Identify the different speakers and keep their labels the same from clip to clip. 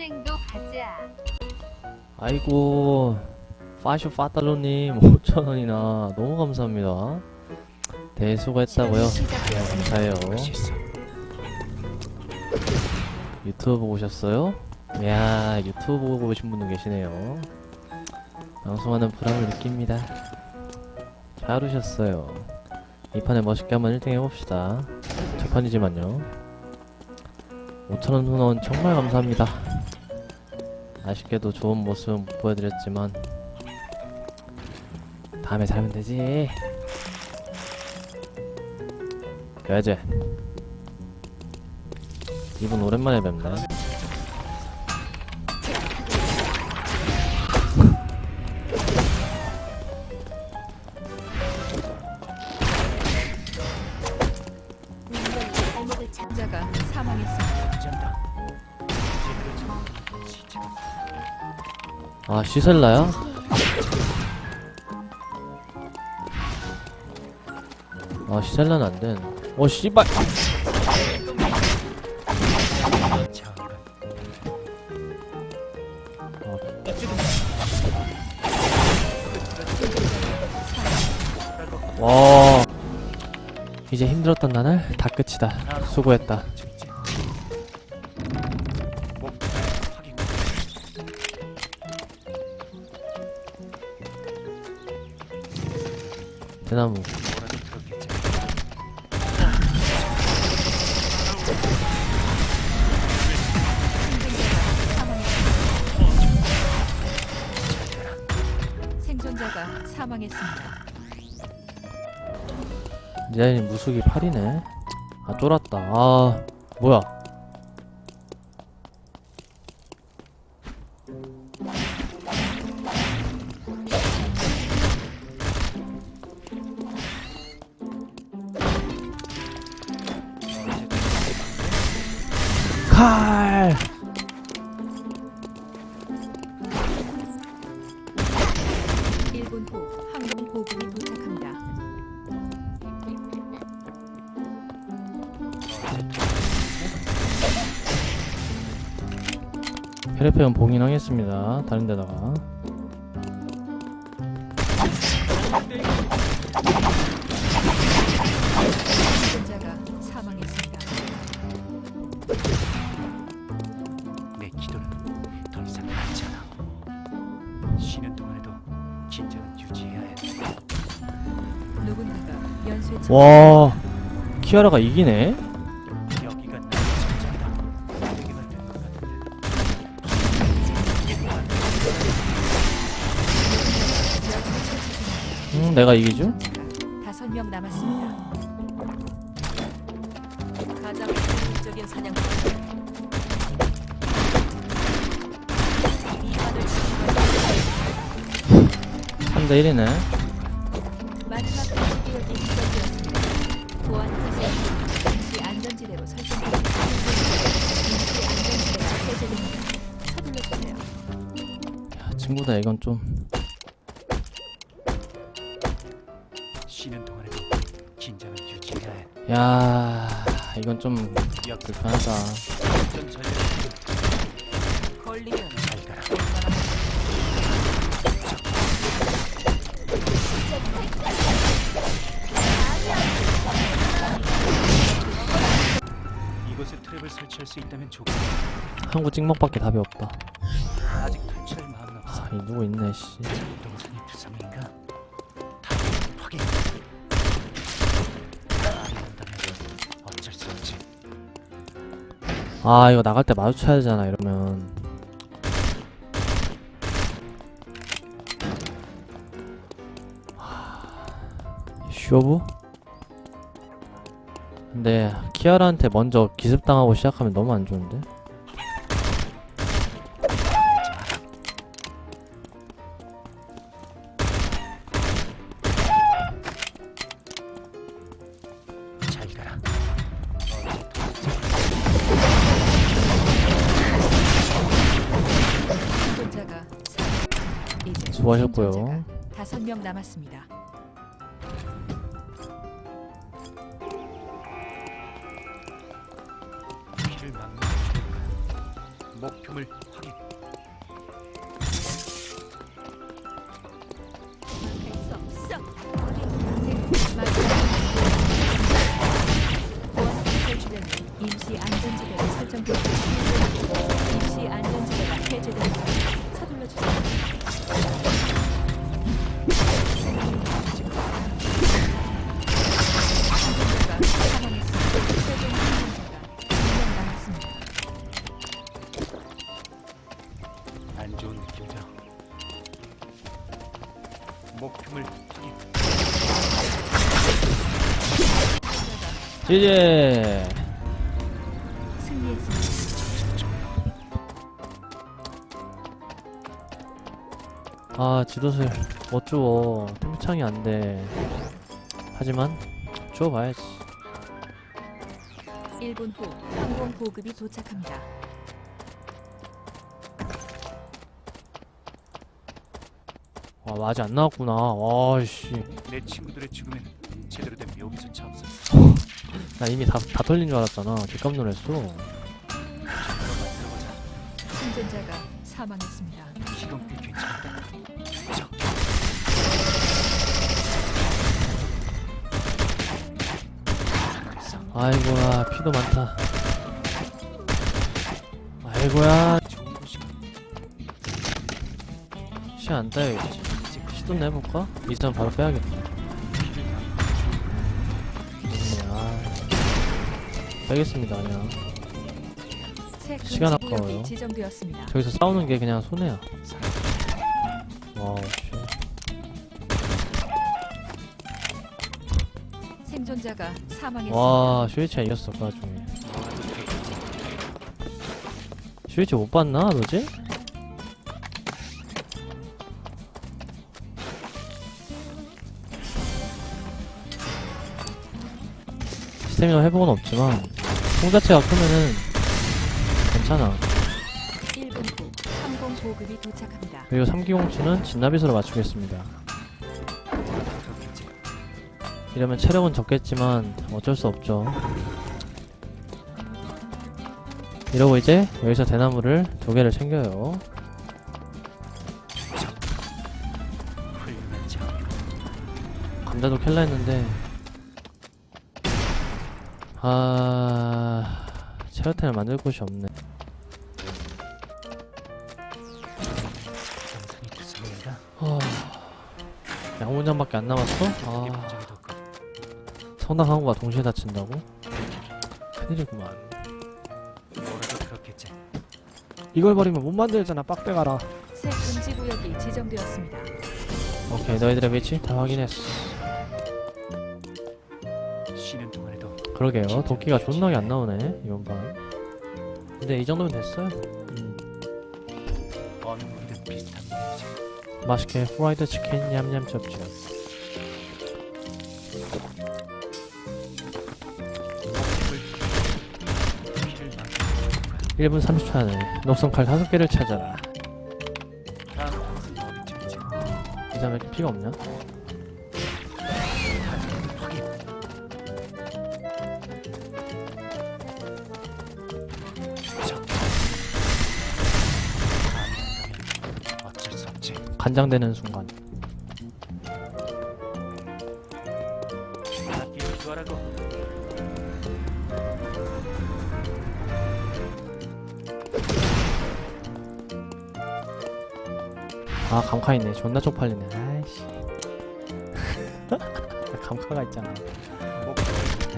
Speaker 1: 솔랭도 가자.
Speaker 2: 아이고 파쇼 파달로님 5천원이나. 너무 감사합니다. 대수고했다고요. 네, 감사해요. 유튜브 보고 오셨어요? 이야 유튜브 보고 오신 분도 계시네요. 방송하는 보람을 느낍니다. 잘 오셨어요. 이 판에 멋있게 한번 1등 해봅시다. 첫 판이지만요. 5천원 후원 정말 감사합니다 아쉽게도 좋은 모습 못 보여드렸지만 다음에 잘하면 되지. 그래야지. 이분 오랜만에 뵙네 아 시셀라야? 아 시셀라는 안된. 어 씨발. 와. 이제 힘들었던 나날 다 끝이다. 수고했다 대나무.
Speaker 3: 생존자가 사망했습니다.
Speaker 2: 니자님 무속이 8이네. 아 쫄았다. 아 뭐야 칼
Speaker 3: 일분후 항공 보급이 도착합니다.
Speaker 2: 혈액표현 봉인하겠습니다. 다른 데다가 와 키아라가 이기네. 음 내가 이기죠?
Speaker 3: 다섯 명 남았습니다. 가장. 이관을 지키고
Speaker 2: 3대 1이네
Speaker 3: 마지막. 보안 자세 임시 안전지대로 설정됩니다. 임시 안전지대가 해제됩니다. 서둘러 주세요.
Speaker 2: 야, 친구다 이건 좀
Speaker 4: 쉬는 동안에도 긴장은 유지해야 해.
Speaker 2: 야 이건 좀
Speaker 4: 여기
Speaker 2: 불편하다
Speaker 4: 전
Speaker 3: 걸리면
Speaker 4: 잘 가라. 이곳에 트랩을 설치할 수 있다면 좋고
Speaker 2: 한국 찍먹밖에 답이 없다
Speaker 4: 아직 탈출할 없어.
Speaker 2: 아이 누구 있네 씨
Speaker 4: 동선이 두성인가? 다 확인. 아니란다면 어쩔 수 없지.
Speaker 2: 아 이거 나갈 때 마주쳐야 되잖아 이러면 하, 쇼부? 근데 키아라한테 먼저 기습당하고 시작하면 너무 안 좋은데? 수고하셨고요.
Speaker 3: 다섯 명 남았습니다.
Speaker 4: 목표물
Speaker 3: 승리했습니다.
Speaker 2: 아 지도술 못 주워. 템창이 안돼. 하지만 주워봐야지.
Speaker 3: 1분 후 항공 보급이 도착합니다.
Speaker 2: 와 아직 안 나왔구나. 와씨.
Speaker 4: 내 친구들의 죽음엔 제대로 된 묘기조차 없었어.
Speaker 2: 나 이미 다, 다 털린 줄 알았잖아 놀랐어
Speaker 4: 들어보자.
Speaker 3: 생존자가 사망했습니다.
Speaker 4: 이건 꽤 괜찮다.
Speaker 2: 아이고야 피도 많다 아이고야
Speaker 4: 좋은 곳이군.
Speaker 2: 시안 따야겠지 시도 내볼까? 이선 바로 빼야겠다 빼겠습니다 그냥
Speaker 3: 새
Speaker 2: 시간 아까워요.
Speaker 3: 지정되었습니다.
Speaker 2: 저기서 싸우는 게 그냥 손해야. 와우 씨
Speaker 3: 생존자가 사망했습니다.
Speaker 2: 와 슈이치가 이겼어 그 와중에 슈이치 못 봤나 너지? 스태미나 회복은 없지만 총 자체가 크면은 괜찮아
Speaker 3: 1분 후 항공 보급이 도착합니다.
Speaker 2: 그리고 3기공치는 진나빗으로 맞추겠습니다. 이러면 체력은 적겠지만 어쩔 수 없죠. 이러고 이제 여기서 대나무를 두 개를 챙겨요. 감자도 캘라 했는데 아 체어텐을 만들 곳이 없네. 아, 양문장밖에 안 남았어? 아
Speaker 4: 없고.
Speaker 2: 성당하고가 동시에 다친다고? 큰일이구만. 이걸 버리면 못 만들잖아 빡대가라.
Speaker 3: 새 금지 구역이 지정되었습니다.
Speaker 2: 오케이 너희들의 위치 다 확인했어. 그러게요. 도끼가 존나게 안 나오네 이번 판. 근데 이 정도면 됐어요. 음,
Speaker 4: 분이지.
Speaker 2: 맛있게 프라이드 치킨 냠냠 쩝쩝.
Speaker 4: 막
Speaker 2: 1분 30초 안에 녹슨 칼 5개를 찾아라.
Speaker 4: 이
Speaker 2: 사람 왜 이렇게 피가 없냐? 간장되는 순간.
Speaker 4: 아
Speaker 2: 감카 있네. 존나 쪽팔리네. 아이씨. 감카가 있잖아.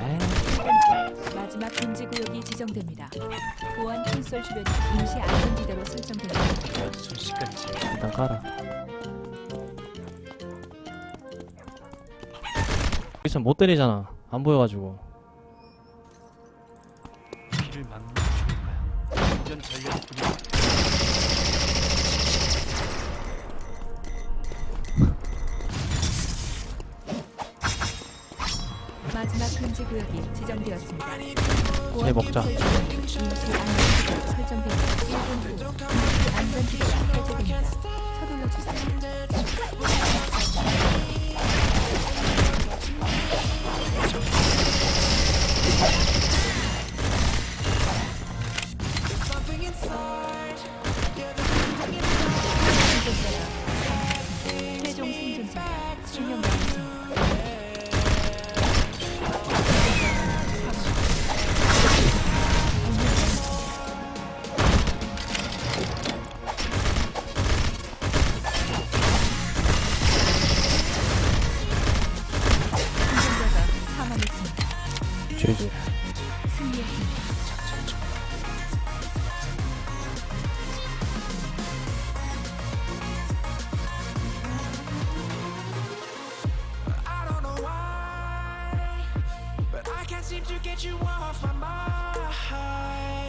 Speaker 2: 에이.
Speaker 3: 마지막 금지 구역이 지정됩니다. 보안 콘솔 주변이 임시 안전지대로 설정됩니다.
Speaker 4: 순식간이지.
Speaker 2: 일단 깔아. 여기서 못 때리잖아. 안 보여가지고.
Speaker 4: 피를 막는 거야. 완전 전략뿐이야.
Speaker 3: 마지막 금지 구역이 지정되었습니다.
Speaker 2: 이제 먹자.
Speaker 3: 임시 안전지대로 설정됩니다. 1분 후
Speaker 2: 제지
Speaker 4: 승리했습니다.
Speaker 5: You off my mind.